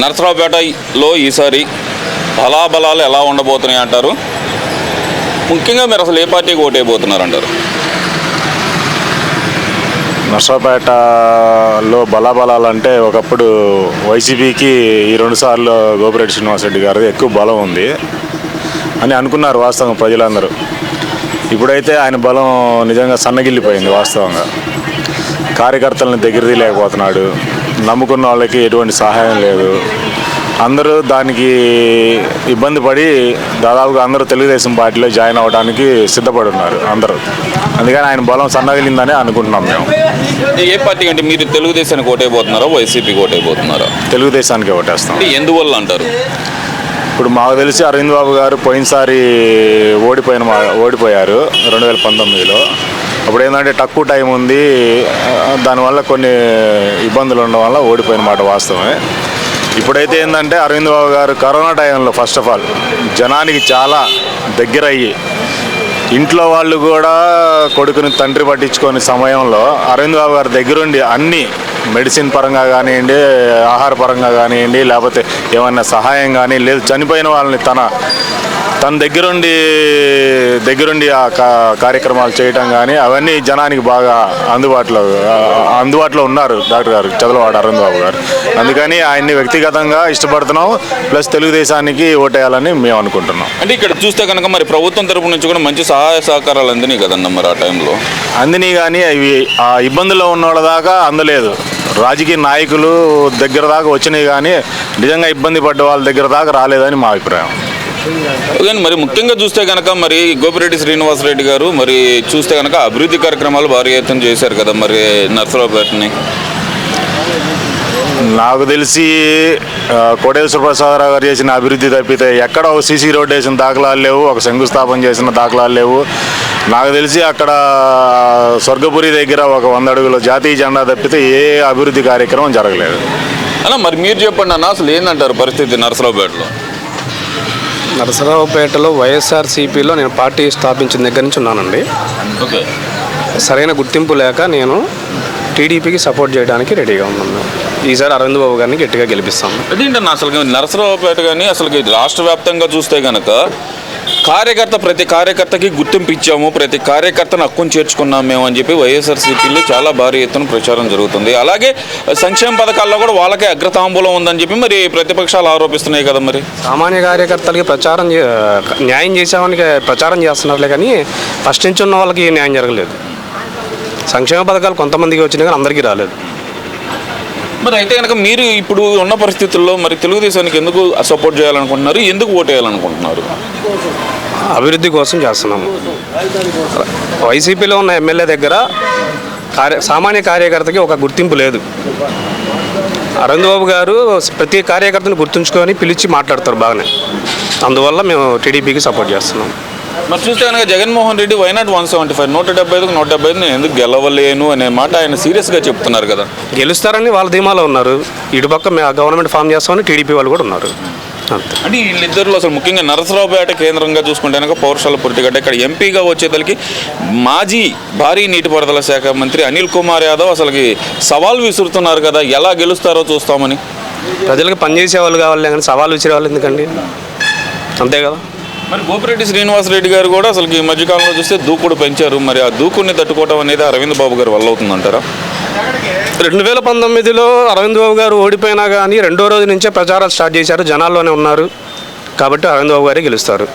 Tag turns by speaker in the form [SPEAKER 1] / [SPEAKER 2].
[SPEAKER 1] నరసరావుపేటలో ఈసారి బలాబలాలు ఎలా ఉండబోతున్నాయి అంటారు? ముఖ్యంగా మీరు అసలు ఏ పార్టీకి ఓటైపోతున్నారు అంటారు
[SPEAKER 2] నర్సరావుపేటలో బలాబలాలంటే ఒకప్పుడు వైసీపీకి ఈ రెండు సార్లు గోపిరెడ్డి శ్రీనివాసరెడ్డి గారిది ఎక్కువ బలం ఉంది అని అనుకున్నారు వాస్తవంగా ప్రజలందరూ. ఇప్పుడైతే ఆయన బలం నిజంగా సన్నగిల్లిపోయింది వాస్తవంగా. కార్యకర్తలను దగ్గరది లేకపోతున్నాడు నమ్ముకున్న వాళ్ళకి ఎటువంటి సహాయం లేదు. అందరూ దానికి ఇబ్బంది పడి దాదాపుగా అందరూ తెలుగుదేశం పార్టీలో జాయిన్ అవ్వడానికి సిద్ధపడి ఉన్నారు అందరూ. అందుకని ఆయన బలం సన్నగిలిందని అనుకుంటున్నాం మేము.
[SPEAKER 1] ఏ పార్టీ అంటే మీరు తెలుగుదేశానికి ఓటైపోతున్నారా వైసీపీకి ఓటైపోతున్నారా?
[SPEAKER 2] తెలుగుదేశానికి ఓటేస్తాం.
[SPEAKER 1] ఎందువల్ల అంటారు?
[SPEAKER 2] ఇప్పుడు మాకు తెలిసి అరవింద్ బాబు గారు పోయినసారి ఓడిపోయిన మా- ఓడిపోయారు రెండు వేల పంతొమ్మిదిలో. అప్పుడు ఏంటంటే తక్కువ టైం ఉంది దానివల్ల కొన్ని ఇబ్బందులు ఉండడం వల్ల ఓడిపోయిన మాట వాస్తవమే. ఇప్పుడైతే ఏంటంటే అరవింద్ బాబు గారు కరోనా టైంలో ఫస్ట్ ఆఫ్ ఆల్ జనానికి చాలా దగ్గర అయ్యి ఇంట్లో వాళ్ళు కూడా కొడుకుని తండ్రి పట్టించుకొని సమయంలో అరవింద్ బాబు గారి దగ్గరుండి అన్ని మెడిసిన్ పరంగా కానివ్వండి ఆహార పరంగా కానివ్వండి లేకపోతే ఏమన్నా సహాయం కానీ లేదు చనిపోయిన వాళ్ళని తన తన దగ్గరుండి దగ్గరుండి ఆ కా- కార్యక్రమాలు చేయటం కానీ అవన్నీ జనానికి బాగా అందుబాటులో అందుబాటులో ఉన్నారు డాక్టర్ గారు చదలవాడ అరవింద్ బాబు గారు. అందుకని ఆయన్ని వ్యక్తిగతంగా ఇష్టపడుతున్నాం ప్లస్ తెలుగుదేశానికి ఓటేయాలని మేము అనుకుంటున్నాం.
[SPEAKER 1] అంటే ఇక్కడ చూస్తే కనుక మరి ప్రభుత్వం తరపు నుంచి కూడా మంచి సహాయ సహకారాలు అందినాయి కదన్న మరి ఆ టైంలో?
[SPEAKER 2] అందిని కానీ అవి ఆ ఇబ్బందుల్లో ఉన్న వాళ్ళ దాకా అందలేదు. రాజకీయ నాయకులు దగ్గర దాకా వచ్చినాయి కానీ నిజంగా ఇబ్బంది పడ్డ వాళ్ళ దగ్గర దాకా రాలేదని మా అభిప్రాయం.
[SPEAKER 1] కానీ మరి ముఖ్యంగా చూస్తే కనుక మరి గోపిరెడ్డి శ్రీనివాసరెడ్డి గారు మరి చూస్తే కనుక అభివృద్ధి కార్యక్రమాలు భారీ ఎత్తున చేశారు కదా మరి నర్సరావుపేటని.
[SPEAKER 2] నాకు తెలిసి కోటేశ్వర ప్రసాదరావు గారు చేసిన అభివృద్ధి తప్పితే ఎక్కడ ఒక సీసీ రోడ్ వేసిన దాఖలాలు లేవు ఒక శంకుస్థాపన చేసిన దాఖలాలు లేవు. నాకు తెలిసి అక్కడ స్వర్గపురి దగ్గర ఒక వంద అడుగుల జాతీయ జెండా తప్పితే ఏ అభివృద్ధి కార్యక్రమం జరగలేదు.
[SPEAKER 1] అన్న మరి మీరు చెప్పండి అన్న అసలు ఏందంటారు పరిస్థితి నర్సరావుపేటలో?
[SPEAKER 3] నరసరావుపేటలో వైఎస్ఆర్సీపీలో నేను పార్టీ స్థాపించిన దగ్గర నుంచి ఉన్నానండి.
[SPEAKER 1] ఓకే.
[SPEAKER 3] సరైన గుర్తింపు లేక నేను టీడీపీకి సపోర్ట్ చేయడానికి రెడీగా ఉన్నాను. ఈసారి అరవింద్ బాబు గారిని గట్టిగా గెలిపిస్తాము
[SPEAKER 1] అదేంటన్న అసలు నరసరావుపేట కానీ అసలు రాష్ట్ర వ్యాప్తంగా చూస్తే కనుక కార్యకర్త ప్రతి కార్యకర్తకి గుర్తింపు ఇచ్చాము ప్రతి కార్యకర్తను హక్కును చేర్చుకున్నాం మేము అని చెప్పి వైఎస్ఆర్సీపీలో చాలా భారీ ఎత్తున ప్రచారం జరుగుతుంది. అలాగే సంక్షేమ పథకాల్లో కూడా వాళ్ళకే అగ్రతాంబూలం ఉందని చెప్పి మరి ప్రతిపక్షాలు ఆరోపిస్తున్నాయి కదా మరి?
[SPEAKER 3] సామాన్య కార్యకర్తలకి ప్రచారం చే- న్యాయం చేసామని ప్రచారం చేస్తున్నారులే కానీ ఫస్ట్ నుంచి ఉన్న వాళ్ళకి న్యాయం జరగలేదు. సంక్షేమ పథకాలు కొంతమందికి వచ్చినాయి కానీ అందరికీ రాలేదు.
[SPEAKER 1] మరి అయితే కనుక మీరు ఇప్పుడు ఉన్న పరిస్థితుల్లో మరి తెలుగుదేశానికి ఎందుకు సపోర్ట్ చేయాలనుకుంటున్నారు? ఎందుకు ఓటు వేయాలనుకుంటున్నారు?
[SPEAKER 3] అభివృద్ధి కోసం చేస్తున్నాము. వైసీపీలో ఉన్న ఎమ్మెల్యే దగ్గర కార్య సామాన్య కార్యకర్తకి ఒక గుర్తింపు లేదు. అరవింద్ బాబు గారు ప్రతి కార్యకర్తను గుర్తుంచుకొని పిలిచి మాట్లాడతారు బాగానే. అందువల్ల మేము టీడీపీకి సపోర్ట్ చేస్తున్నాం.
[SPEAKER 1] మరి చూస్తే కనుక Jaganmohan Reddy why not one seventy five నూట డెబ్బై ఐదుకు నూట డెబ్బై ఐదు నేను ఎందుకు గెలవలేను అనే మాట ఆయన సీరియస్గా చెప్తున్నారు కదా.
[SPEAKER 3] గెలుస్తారని వాళ్ళ ధీమాలో ఉన్నారు. ఇటుపక్క మేము గవర్నమెంట్ ఫామ్ చేస్తామని టీడీపీ వాళ్ళు కూడా ఉన్నారు.
[SPEAKER 1] అంటే వీళ్ళిద్దరిలో అసలు ముఖ్యంగా నరసరావుపేట కేంద్రంగా చూసుకుంటే కనుక పౌరుషాల పురిటిగడ్డ ఇక్కడ ఎంపీగా వచ్చేతలకి మాజీ భారీ నీటిపారుదల శాఖ మంత్రి అనిల్ కుమార్ యాదవ్ అసలుకి సవాల్ విసురుతున్నారు కదా ఎలా గెలుస్తారో చూస్తామని.
[SPEAKER 3] ప్రజలకు పనిచేసే వాళ్ళు కావాలి కానీ సవాలు విసిరే వాళ్ళు ఎందుకండి? అంతే కదా?
[SPEAKER 1] మరి గోపిరెడ్డి శ్రీనివాసరెడ్డి గారు కూడా అసలు ఈ మధ్యకాలంలో చూస్తే దూకుడు పెంచారు. మరి ఆ దూకుడిని తట్టుకోవడం అనేది అరవింద్ బాబు గారు వల్ల అవుతుందంటారా?
[SPEAKER 3] రెండు వేల పంతొమ్మిదిలో అరవింద్ బాబు గారు ఓడిపోయినా కానీ రెండో రోజు నుంచే ప్రచారాలు స్టార్ట్ చేశారు. జనాల్లోనే ఉన్నారు కాబట్టి అరవింద్ బాబు గారే గెలుస్తారు.